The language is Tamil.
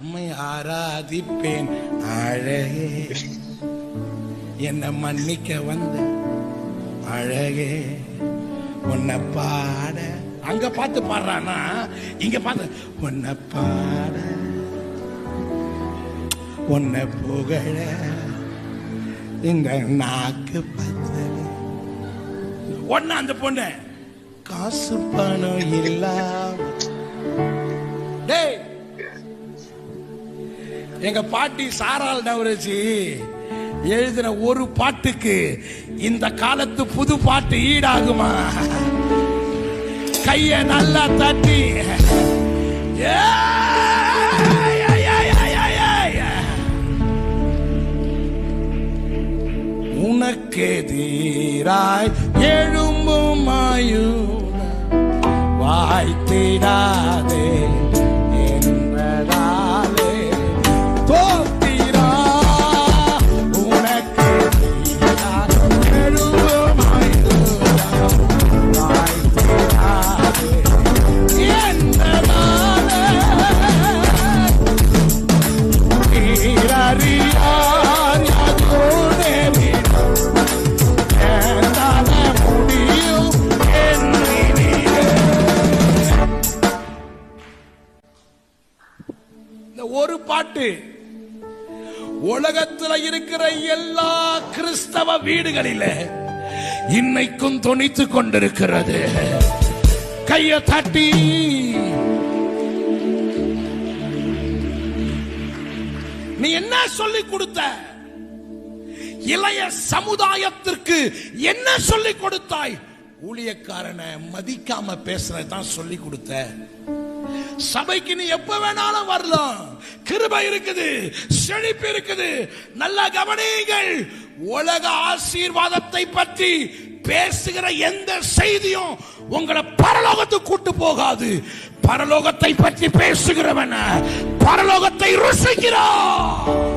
உம்மை ஆராதிப்பேன் அழகே. என்னை மன்னிக்க வந்த அழகே. உன்னை பாட. அங்க பார்த்து பாடுறானா? இங்க பார்த்து. உன்னை பாட. உன்னை புகழ. இந்த நாக்கு பத்தல. ஒன்னு அந்த பொண்ணு. காசு பணம் இல்லை. எங்க பாட்டி சாரால் நவரசி எழுதின ஒரு பாட்டுக்கு இந்த காலத்து புது பாட்டு ஈடாகுமா? கைய நல்லா தட்டி. ஏய், ஏய், எழும்பும் ஆயுத இந்த ஒரு பாட்டு உலகத்துல இருக்கிற எல்லா கிறிஸ்தவ வீடுகளில இன்னைக்கும் துணித்து கொண்டிருக்கிறது. கைய தட்டி. நீ என்ன சொல்லி கொடுத்த? இளைய சமுதாயத்திற்கு என்ன சொல்லி கொடுத்தாய்? ஊழியக்காரனை மதிக்காம பேசுறதான் சொல்லி கொடுத்த. சபைக்கு நீ எப்ப வேணாலும் வரலாம். கிருபை இருக்குது செழிப்பு இருக்குது. நல்ல கவனியுங்கள். உலக ஆசீர்வாதத்தை பற்றி பேசுகிற எந்த செய்தியும் உங்களை பரலோகத்துக்கு கூட்டு போகாது. பரலோகத்தை பற்றி பேசுகிறவன பரலோகத்தை ருசிக்கிறான்